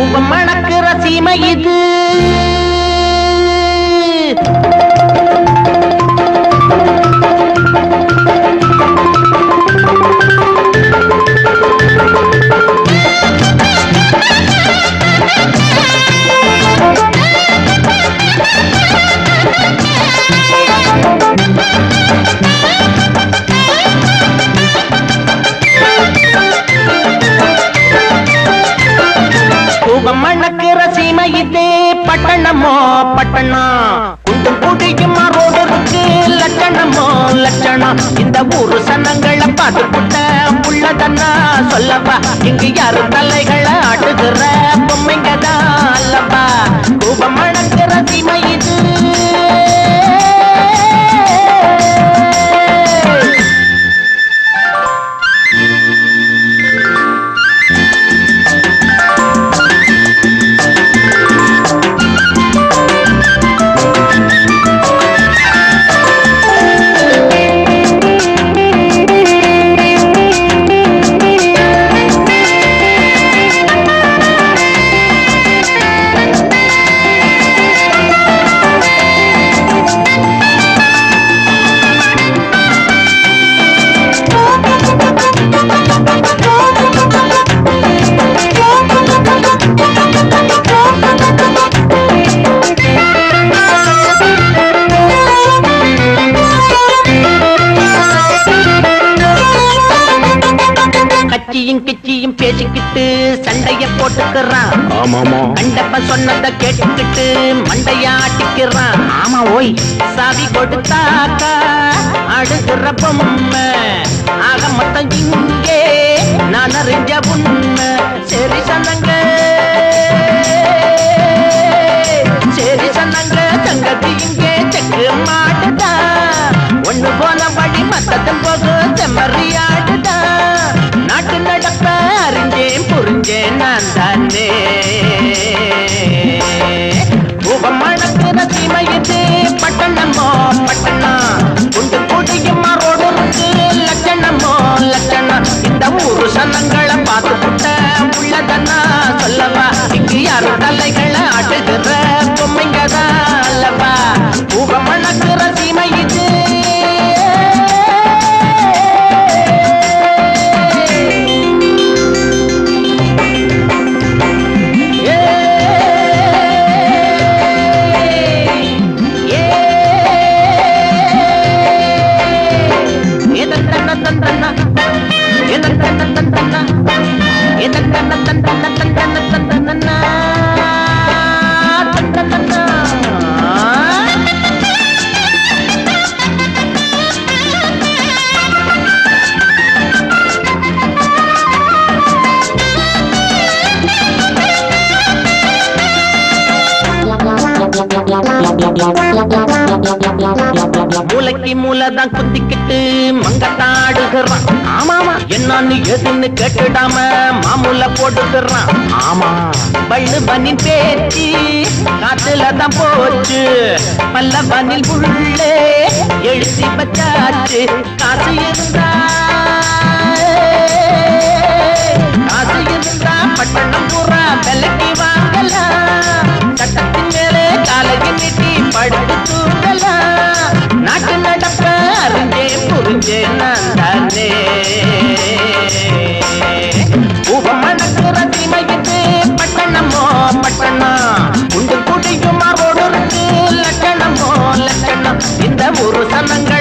உங்க மணக்கிற சீமை இது. பட்டணமோ பட்டணம் குண்டு குடியும் ரோடு இருக்கு லட்சணமோ லட்சணம் இந்த ஊரு சனங்களை பார்த்து புட்ட உள்ளதன்னா சொல்லவா இங்கு யாரு தலைகளை ஆட்டுகிற பொம்மைங்க? கட்சியும் கிச்சியும் பேசிக்கிட்டு சண்டைய போட்டுக்கிறான். ஆமாமா. கண்டப்ப சொன்னத கேட்டுக்கிட்டு மண்டைய ஆட்டிக்கிறான். ஆமா ஓய். சாவி கொடுத்தாக்கா அடுகிற பொம்மை. ஆக மொத்தம் இங்கே நான் அறிஞ்ச உண்மை. சரி சொன்னங்க. சரி சொன்னங்க தங்கத்தி இங்கே செக்கு மாட்டுதா. ஒண்ணு போன வழி மத்ததும் போக மூளைக்கு மூளைதான் குத்திக்கிட்டு மங்கத்தாடுகிறான். ஆமாமா என்னன்னு எதுன்னு கேட்டுடாம மாமூல போட்டுக்கிறான். ஆமா பள்ளு பனின் பேச்சு காத்துல தான் போச்சு. பல்ல பனில் உள்ளே எழுதி வச்சாச்சு. காசு இருந்தா படுத்து தூங்கலாம் நாட்டு நடப்ப அறிஞ்சே புரிஞ்சே நான் தானே. உபம் மணக்கிற பட்டணமோ பட்டணம் குண்டு குடியும் ரோடு லட்சணமோ லட்சணம். இந்த ஒரு சனங்க